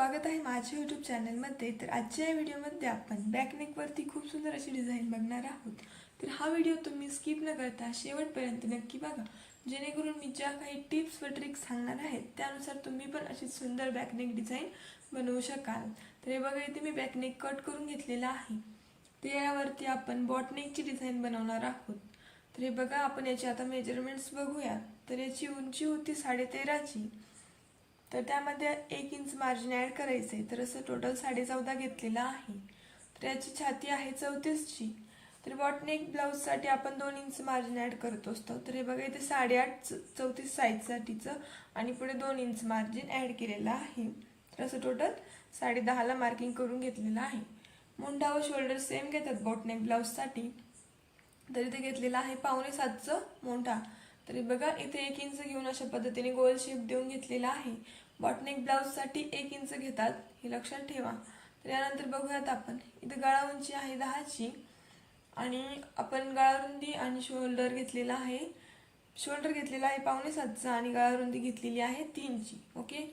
स्वागत आहे माझ्या यूट्यूब चॅनलमध्ये तर आजच्या या व्हिडिओमध्ये आपण बॅकनेकवरती खूप सुंदर अशी डिझाईन बघणार आहोत. तर हा व्हिडिओ तुम्ही स्किप न करता शेवटपर्यंत नक्की बघा. जेणेकरून मी ज्या काही टिप्स व ट्रिक्स सांगणार आहेत त्यानुसार तुम्ही पण अशी सुंदर बॅकनेक डिझाईन बनवू शकाल. तर हे बघा इथे मी बॅकनेक कट करून घेतलेला आहे. तर यावरती आपण बॉटनेकची डिझाईन बनवणार आहोत. तर हे बघा आपण याची आता मेजरमेंट्स बघूया. तर याची उंची होती साडेतेराची. तर त्यामध्ये एक इंच मार्जिन ॲड करायचं आहे तर असं टोटल साडे चौदा घेतलेलं आहे. तर याची छाती आहे चौतीसची तर बॉटनेक ब्लाऊजसाठी आपण दोन इंच मार्जिन ॲड करत असतो. तर हे बघा इथे साडेआठ चौतीस साईजसाठीचं आणि पुढे दोन इंच मार्जिन ॲड केलेलं आहे. तर असं टोटल साडे दहाला मार्किंग करून घेतलेलं आहे. मुंडा व शोल्डर सेम घेतात बॉटनेक ब्लाऊजसाठी तर इथे घेतलेला आहे पावणे सातचं मोठा तरी बघा इथे एक इंच घेऊन अशा पद्धतीने गोल शेप देऊन घेतलेला आहे. बॉटनेक ब्लाऊजसाठी एक इंच घेतात हे लक्षात ठेवा. तर यानंतर बघूयात आपण. इथे गळा उंची आहे दहाची आणि आपण गळारुंदी आणि शोल्डर घेतलेला आहे. शोल्डर घेतलेला आहे पावणे सातचा आणि गळारुंदी घेतलेली आहे तीनची ओके?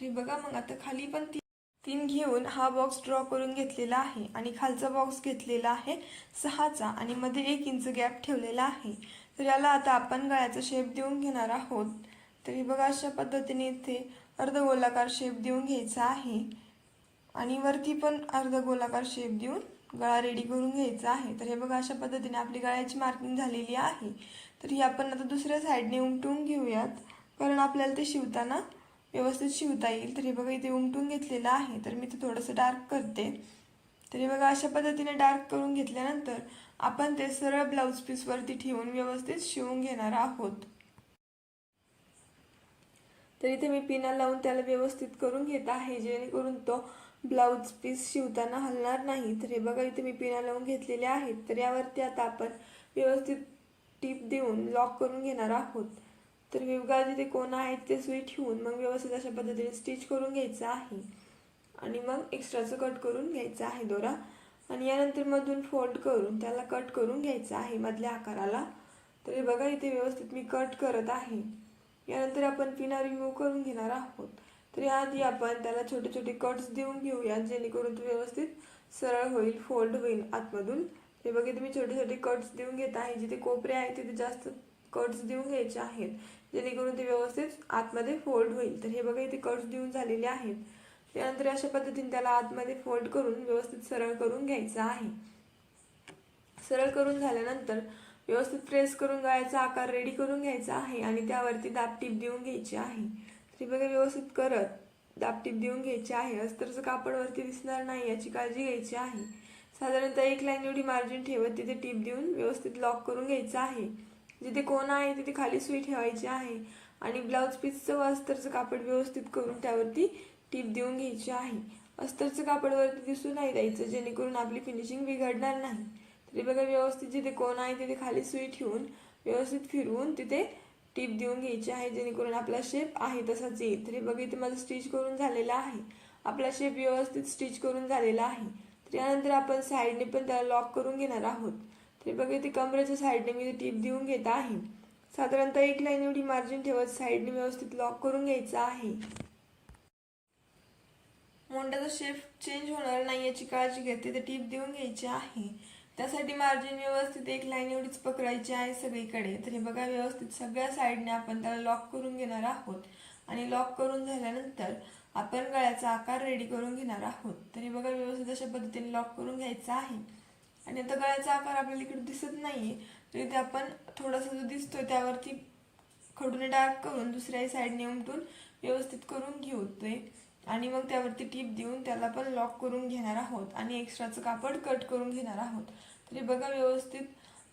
तर बघा मग आता खाली पण ती तीन घेऊन हा बॉक्स ड्रॉ करून घेतलेला आहे आणि खालचा बॉक्स घेतलेला आहे सहाचा आणि मध्ये एक इंच गॅप ठेवलेला आहे. तर याला आता आपण गळ्याचा शेप देऊन घेणार आहोत. तर हे बघा अशा पद्धतीने इथे अर्धगोलाकार शेप देऊन घ्यायचा आहे. आणि वरती पण अर्धगोलाकार शेप देऊन गळा रेडी करून घ्यायचा आहे. तर हे बघा अशा पद्धतीने आपली गळ्याची मार्किंग झालेली आहे. तर ही आपण आता दुसऱ्या साईडने उमटून घेऊयात. कारण आपल्याला ते शिवताना व्यवस्थित शिवता येईल. तर हे बघा इथे उमटून घेतलेलं आहे. तर मी ते थोडंसं डार्क करते. तरी बघा अशा पद्धतीने डार्क करून घेतल्यानंतर आपण ते सरळ ब्लाऊज पीसवरती ठेवून व्यवस्थित शिवून घेणार आहोत. तर इथे मी पिना लावून त्याला व्यवस्थित करून घेत आहे जेणेकरून तो ब्लाऊज पीस शिवताना हलणार नाही. तर हे बघा इथे मी पिना लावून घेतलेले आहेत. तर यावरती आता आपण व्यवस्थित टीप देऊन लॉक करून घेणार आहोत. तर विवगा जिथे कोणा आहेत ते सुई ठेवून मग व्यवस्थित अशा पद्धतीने स्टिच करून घ्यायचं आहे. आणि मग एक्स्ट्राचं कट करून घ्यायचं आहे दोरा. आणि यानंतर मधून फोल्ड करून त्याला कट करून घ्यायचं आहे मधल्या आकाराला. तर हे बघा इथे व्यवस्थित मी कट करत आहे. यानंतर आपण पिना रिमूव्ह करून घेणार आहोत. तर याआधी आपण त्याला छोटे छोटे कट्स देऊन घेऊया जेणेकरून तो व्यवस्थित सरळ होईल फोल्ड होईल आतमधून. हे बघा तुम्ही छोटे छोटे कट्स देऊन घेत आहे. जिथे कोपरे आहेत तिथे जास्त कट्स देऊन घ्यायचे आहेत जेणेकरून ते व्यवस्थित आतमध्ये फोल्ड होईल. तर हे बघा इथे कट्स देऊन झालेले आहेत. त्यानंतर अशा पद्धतीने त्याला आतमध्ये फोल्ड करून व्यवस्थित सरळ करून घ्यायचं आहे. सरळ करून झाल्यानंतर व्यवस्थित प्रेस करून गळ्याचा आकार रेडी करून घ्यायचा आहे आणि त्यावरती दाबटीप देऊन घ्यायची आहे. तरी बघा व्यवस्थित करत दाबटीप देऊन घ्यायची आहे. अस्तरचं कापड वरती दिसणार नाही याची काळजी घ्यायची आहे. साधारणतः एक लाईन एवढी मार्जिन ठेवत तिथे टीप देऊन व्यवस्थित लॉक करून घ्यायचं आहे. जिथे कोण आहे तिथे खाली सुई ठेवायची आहे. आणि ब्लाऊज पीसचं व अस्तरचं कापड व्यवस्थित करून त्यावरती टीप देऊन घ्यायची आहे. अस्तरचं कापडवरती दिसून नाही द्यायचं जेणेकरून आपली फिनिशिंग बिघडणार नाही. तरी बघा व्यवस्थित जिथे कोण आहे तिथे खाली सुई ठेवून व्यवस्थित फिरवून तिथे टीप देऊन घ्यायची आहे जेणेकरून आपला शेप आहे तसाच येईल. तरी बघा इथे माझं स्टिच करून झालेला आहे. आपला शेप व्यवस्थित स्टिच करून झालेला आहे. तर यानंतर आपण साईडने पण त्याला लॉक करून घेणार आहोत. तरी बघा इथे कमरेच्या साईडने मी टीप देऊन घेत आहे. साधारणतः एक लाईन एवढी मार्जिन ठेवत साईडने व्यवस्थित लॉक करून घ्यायचं आहे. मोंडाचा शेप चेंज होणार नाही याची काळजी घेते तर टीप देऊन घ्यायची आहे. त्यासाठी मार्जिन व्यवस्थित एक लाईन एवढीच पकडायची आहे सगळीकडे. तरी बघा व्यवस्थित सगळ्या साईडने आपण त्याला लॉक करून घेणार आहोत. आणि लॉक करून झाल्यानंतर आपण गळ्याचा आकार रेडी करून घेणार आहोत. तरी बघा व्यवस्थित अशा पद्धतीने लॉक करून घ्यायचा आहे. आणि आता गळ्याचा आकार आपल्याला इकडे दिसत नाही तर इथे आपण थोडासा जो दिसतोय त्यावरती खडूने डार्क करून दुसऱ्याही साईडने उमटून व्यवस्थित करून घेऊ ते. आणि मग त्यावरती टीप देऊन त्याला पण लॉक करून घेणार आहोत आणि एक्स्ट्राचं कापड कट करून घेणार आहोत. तरी बघा व्यवस्थित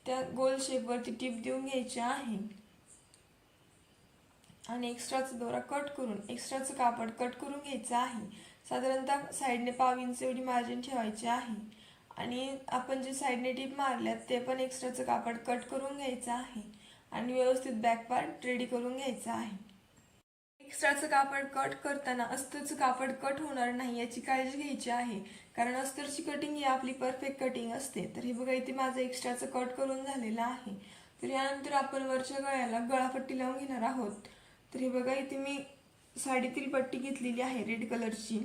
त्या गोल शेपवरती टीप देऊन घ्यायची आहे. आणि एक्स्ट्राचं दोरा कट करून एक्स्ट्राचं कापड कट करून घ्यायचं आहे. साधारणतः साईडने पाव इंच एवढी मार्जिन ठेवायची आहे. आणि आपण जे साईडने टीप मारल्यात ते पण एक्स्ट्राचं कापड कट करून घ्यायचं आहे. आणि व्यवस्थित बॅक पार्ट रेडी करून घ्यायचा आहे. एक्स्ट्राचं कापड कट करताना अस्तरचं कापड कट होणार नाही याची काळजी घ्यायची आहे. कारण अस्तरची कटिंग ही आपली परफेक्ट कटिंग असते. तर हे बघा इथे माझं एक्स्ट्राचं कट करून झालेलं आहे. तर यानंतर आपण वरच्या गळ्याला गळापट्टी लावून घेणार आहोत. तर हे बघा इथे मी साडीतील पट्टी घेतलेली आहे रेड कलरची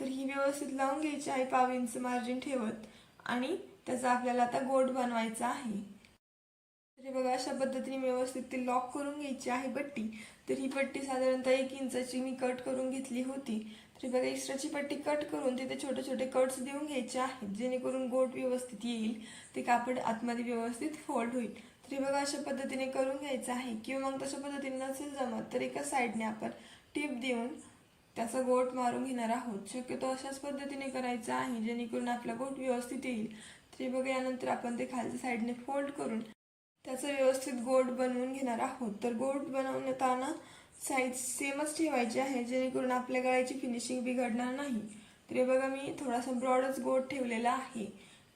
तर ही व्यवस्थित लावून घ्यायची आहे पाव इंच मार्जिन ठेवत. आणि त्याचा आपल्याला आता गोट बनवायचा आहे. अशा पद्धतीने व्यवस्थित ती लॉक करून घ्यायची आहे पट्टी. तर ही पट्टी साधारणतः एक इंचाची मी कट करून घेतली होती. तर बघा एक्स्ट्राची पट्टी कट करून तिथे छोटे छोटे कट्स देऊन घ्यायचे आहेत जेणेकरून गोट व्यवस्थित येईल ते कापड आतमध्ये व्यवस्थित फोल्ड होईल. तर बघा अशा पद्धतीने करून घ्यायचं आहे. किंवा मग तशा पद्धतीने नसेल जमत तर एका साईडने आपण टिप देऊन त्याचा गोट मारून घेणार आहोत. शक्यतो अशाच पद्धतीने करायचं आहे जेणेकरून आपला गोट व्यवस्थित येईल. तरी बघा यानंतर आपण ते खालच्या साईडने फोल्ड करून त्याचं व्यवस्थित गोट बनवून घेणार आहोत. तर गोट बनवताना साईज सेमच ठेवायची आहे जेणेकरून आपल्या गळ्याची फिनिशिंग बिघडणार नाही. तर हे बघा मी थोडासा ब्रॉडच गोड ठेवलेला आहे.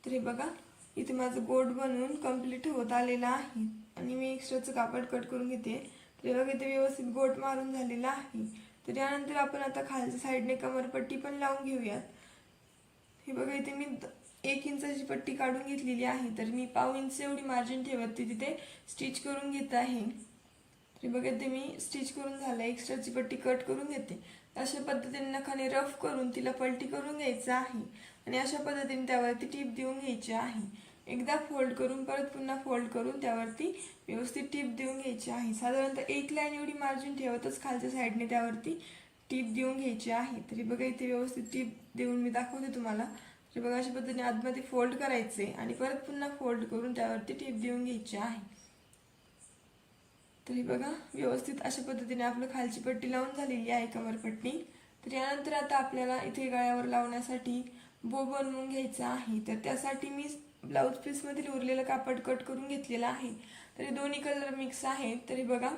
तर हे बघा इथे माझं गोट बनवून कंप्लीट होत आलेलं आहे. आणि मी एक्स्ट्राचं कापड कट करून घेते. तर हे बघा इथे व्यवस्थित गोट मारून झालेला आहे. तर यानंतर आपण आता खालच्या साईडने कमरपट्टी पण लावून घेऊयात. हे बघा इथे मी एक इंचाची पट्टी काढून घेतलेली आहे. तर मी पाव इंच एवढी मार्जिन ठेवत ती तिथे स्टिच करून घेत आहे. तरी बघा ते मी स्टिच करून झालं. एक्स्ट्राची पट्टी कट करून घेते. अशा पद्धतीने नखाने रफ करून तिला पलटी करून घ्यायचं आहे. आणि अशा पद्धतीने त्यावरती टीप देऊन घ्यायची आहे. एकदा फोल्ड करून परत पुन्हा फोल्ड करून त्यावरती व्यवस्थित टीप देऊन घ्यायची आहे. साधारणतः एक लाईन एवढी मार्जिन ठेवतच खालच्या साईडने त्यावरती टीप देऊन घ्यायची आहे. तरी बघा इथे व्यवस्थित टीप देऊन मी दाखवते तुम्हाला. तरी बघा अशा पद्धतीने आतमध्ये फोल्ड करायचे आणि परत पुन्हा फोल्ड करून त्यावरती टेप देऊन घ्यायची आहे. तरी बघा व्यवस्थित अशा पद्धतीने आपलं खालची पट्टी लावून झालेली आहे कमरपट्टी तर यानंतर आता आपल्याला इथे गळ्यावर लावण्यासाठी बो बनवून घ्यायचा आहे. तर त्यासाठी मी ब्लाऊज पीसमधील उरलेलं कापड कट करून घेतलेलं आहे. तरी दोन्ही कलर मिक्स आहेत. तरी बघा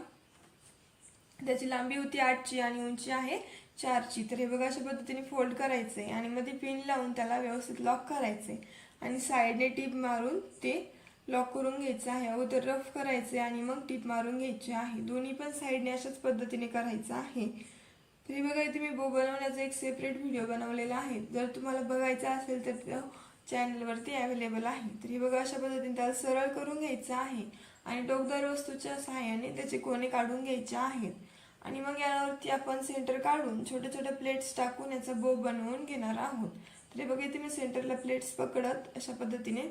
त्याची लांबी होती आठची आणि उंची आहे चारची. तर हे बघा अशा पद्धतीने फोल्ड करायचे आणि मध्ये पिन लावून त्याला व्यवस्थित लॉक करायचे आणि साईडने टीप मारून ते लॉक करून घ्यायचं आहे. अगोदर रफ करायचे आणि मग टीप मारून घ्यायची आहे. दोन्ही पण साईडने अशाच पद्धतीने करायचं आहे. तरी बघा इथे मी बो बनवण्याचा एक सेपरेट व्हिडिओ बनवलेला आहे. जर तुम्हाला बघायचा असेल तर तो चॅनलवरती अवेलेबल आहे. तरी बघा अशा पद्धतीने त्याला सरळ करून घ्यायचं आहे. आणि टोकदार वस्तूच्या सहाय्याने त्याचे कोणे काढून घ्यायचे आहेत. आणि मग यावरती आपण सेंटर काढून छोट्या छोट्या प्लेट्स टाकून याचा बो बनवून घेणार आहोत. तरी बघा इथे मी सेंटरला प्लेट्स पकडत अशा पद्धतीने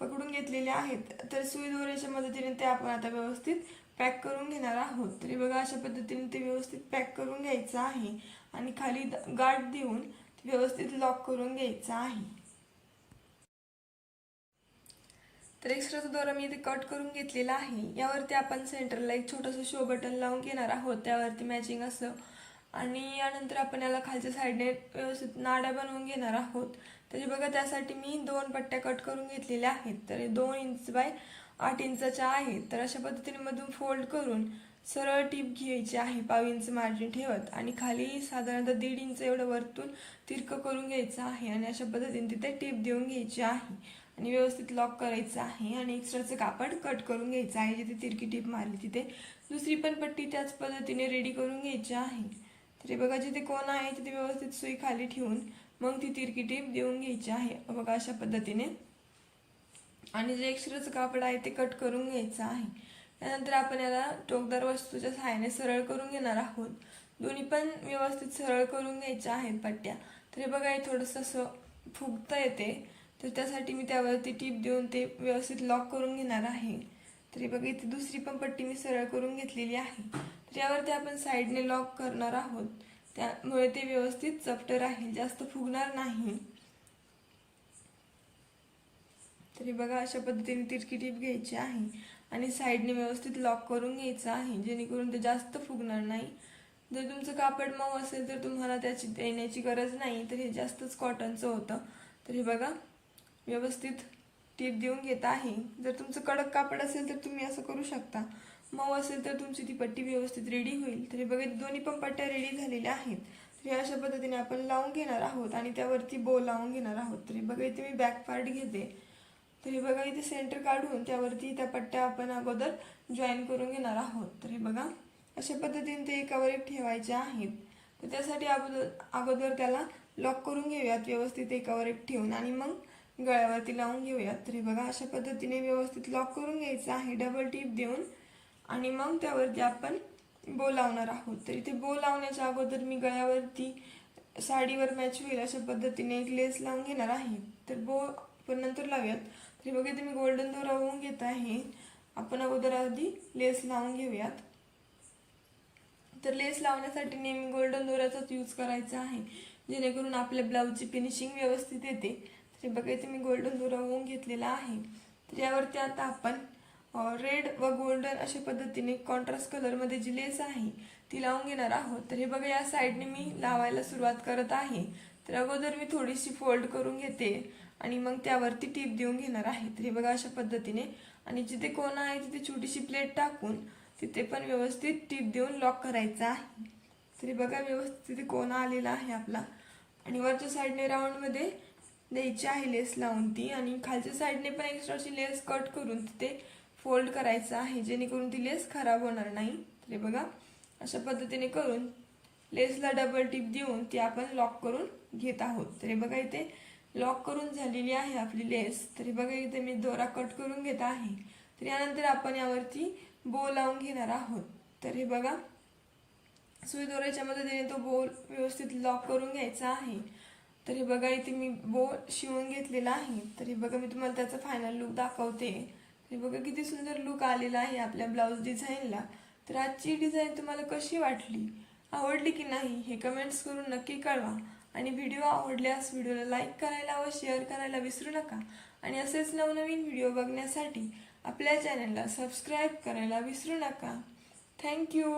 पकडून घेतलेले आहेत. तर सुई दोऱ्याच्या मदतीने ते आपण आता व्यवस्थित पॅक करून घेणार आहोत. तरी बघा अशा पद्धतीने ते व्यवस्थित पॅक करून घ्यायचं आहे. आणि खाली द- गाठ देऊन व्यवस्थित लॉक करून घ्यायचं आहे. तर एक्स्ट्राचा दोरा मी इथे कट करून घेतलेला आहे यावरती आपण सेंटरला एक छोटंसं शो बटन लावून घेणार आहोत. त्यावरती मॅचिंग असं. आणि यानंतर आपण याला खालच्या साईडने व्यवस्थित नाड्या बनवून घेणार आहोत. तरी बघा त्यासाठी मी दोन पट्ट्या कट करून घेतलेल्या आहेत. तर हे दोन इंच बाय आठ इंचाच्या आहेत. तर अशा पद्धतीने मधून फोल्ड करून सरळ टीप घ्यायची आहे पाव इंच मार्जिन ठेवत. आणि खाली साधारणतः दीड इंच एवढं वरतून तिरकं करून घ्यायचं आहे. आणि अशा पद्धतीने तिथे टीप देऊन घ्यायची आहे. आणि व्यवस्थित लॉक करायचं आहे आणि एक्स्ट्राचं कापड कट करून घ्यायचं आहे. जिथे तिरकी टीप मारली तिथे दुसरी पण पट्टी त्याच पद्धतीने रेडी करून घ्यायची आहे. तर हे बघा जिथे कोण आहे तिथे व्यवस्थित सुई खाली ठेवून मग ती तिरकी टीप देऊन घ्यायची आहे. बघा अशा पद्धतीने. आणि जे एक्स्ट्राचं कापड आहे ते कट करून घ्यायचं आहे. त्यानंतर आपण याला टोकदार वस्तूच्या सहाय्याने सरळ करून घेणार आहोत. दोन्ही पण व्यवस्थित सरळ करून घ्यायच्या आहेत पट्ट्या. तर हे बघा हे थोडंसं असं फुगता येते. तर त्यासाठी मी त्यावरती टीप देऊन ते व्यवस्थित लॉक करून घेणार आहे. तरी बघा इथे दुसरी पण पट्टी मी सरळ करून घेतलेली आहे. तर यावरती आपण साईडने लॉक करणार आहोत. त्यामुळे ते व्यवस्थित चपट राहील जास्त फुगणार नाही. तरी बघा अशा पद्धतीने तिरकी टीप घ्यायची आहे आणि साईडने व्यवस्थित लॉक करून घ्यायचं आहे जेणेकरून ते जास्त फुगणार नाही. जर तुमचं कापड मऊ असेल तर तुम्हाला त्याची देण्याची गरज नाही. तर हे जास्तच कॉटनचं होतं. तर हे बघा व्यवस्थित टीप देऊन घेत आहे. जर तुमचं कडक कापड असेल तर तुम्ही असं करू शकता. मऊ असेल तर तुमची ती पट्टी व्यवस्थित रेडी होईल. तरी बघा दोन्ही पण पट्ट्या रेडी झालेल्या आहेत. तरी अशा पद्धतीने आपण लावून घेणार आहोत आणि त्यावरती बो लावून घेणार आहोत. तरी बघा इथे मी बॅक पार्ट घेते. तरी बघा इथे सेंटर काढून त्यावरती त्या पट्ट्या आपण अगोदर जॉईन करून घेणार आहोत. तरी बघा अशा पद्धतीने ते एकावर एक ठेवायचे आहेत. तर त्यासाठी अगोदर अगोदर त्याला लॉक करून घेऊयात. व्यवस्थित एकावर एक ठेवून आणि मग गळ्यावरती लावून घेऊयात. तरी बघा अशा पद्धतीने व्यवस्थित लॉक करून घ्यायचं आहे. डबल टीप देऊन आणि मग त्यावरती आपण बो लावणार आहोत. तर इथे बो लावण्याच्या अगोदर मी गळ्यावरती साडीवर मॅच होईल अशा पद्धतीने एक लेस लावून घेणार आहे. तर बो पण नंतर लावूयात. तरी बघा इथे मी गोल्डन दोरा होऊन घेत आहे. आपण अगोदर आधी लेस लावून घेऊयात. तर लेस लावण्यासाठी नेहमी गोल्डन दोऱ्याचाच यूज करायचा आहे. जेणेकरून आपल्या ब्लाऊजची फिनिशिंग व्यवस्थित येते. तरी बघा इथे मी गोल्डन दुरा होऊन घेतलेला आहे. तर यावरती आता आपण रेड व गोल्डन अशा पद्धतीने कॉन्ट्रास्ट कलरमध्ये जी लेस आहे ती लावून घेणार आहोत. तर हे बघा या साईडने मी लावायला सुरुवात करत आहे. तर अगोदर मी थोडीशी फोल्ड करून घेते आणि मग त्यावरती टीप देऊन घेणार आहे. तर हे बघा अशा पद्धतीने. आणि जिथे कोणा आहे तिथे छोटीशी प्लेट टाकून तिथे पण व्यवस्थित टीप देऊन लॉक करायचं आहे. तरी बघा व्यवस्थित तिथे कोणा आलेला आहे आपला. आणि वरच्या साईडने राऊंडमध्ये द्यायची आहे लेस लावून ती आणि खालच्या साईडने पण एक्स्ट्राची लेस कट करून तिथे फोल्ड करायचं आहे जेणेकरून ती लेस खराब होणार नाही. तरी बघा अशा पद्धतीने करून लेसला डबल टिप देऊन ती आपण लॉक करून घेत आहोत. तरी बघा इथे लॉक करून झालेली आहे आपली लेस. तरी बघा इथे मी दोरा कट करून घेत आहे. तर यानंतर आपण यावरती बो लावून घेणार आहोत. तर हे बघा सुई दोऱ्याच्या मदतीने तो बो व्यवस्थित लॉक करून घ्यायचा आहे. तर हे बघा इथे मी बो शिवून घेतलेला आहे. तर हे बघा मी तुम्हाला त्याचा फायनल लुक दाखवते. हे बघा किती सुंदर लुक आलेला आहे आपल्या ब्लाऊज डिझाईनला तर आजची डिझाईन तुम्हाला कशी वाटली? आवडली की नाही हे कमेंट्स करून नक्की कळवा. आणि व्हिडिओ आवडल्यास व्हिडिओला लाईक करायला व शेअर करायला विसरू नका. आणि असेच नवनवीन व्हिडिओ बघण्यासाठी आपल्या चॅनलला सबस्क्राईब करायला विसरू नका. थँक्यू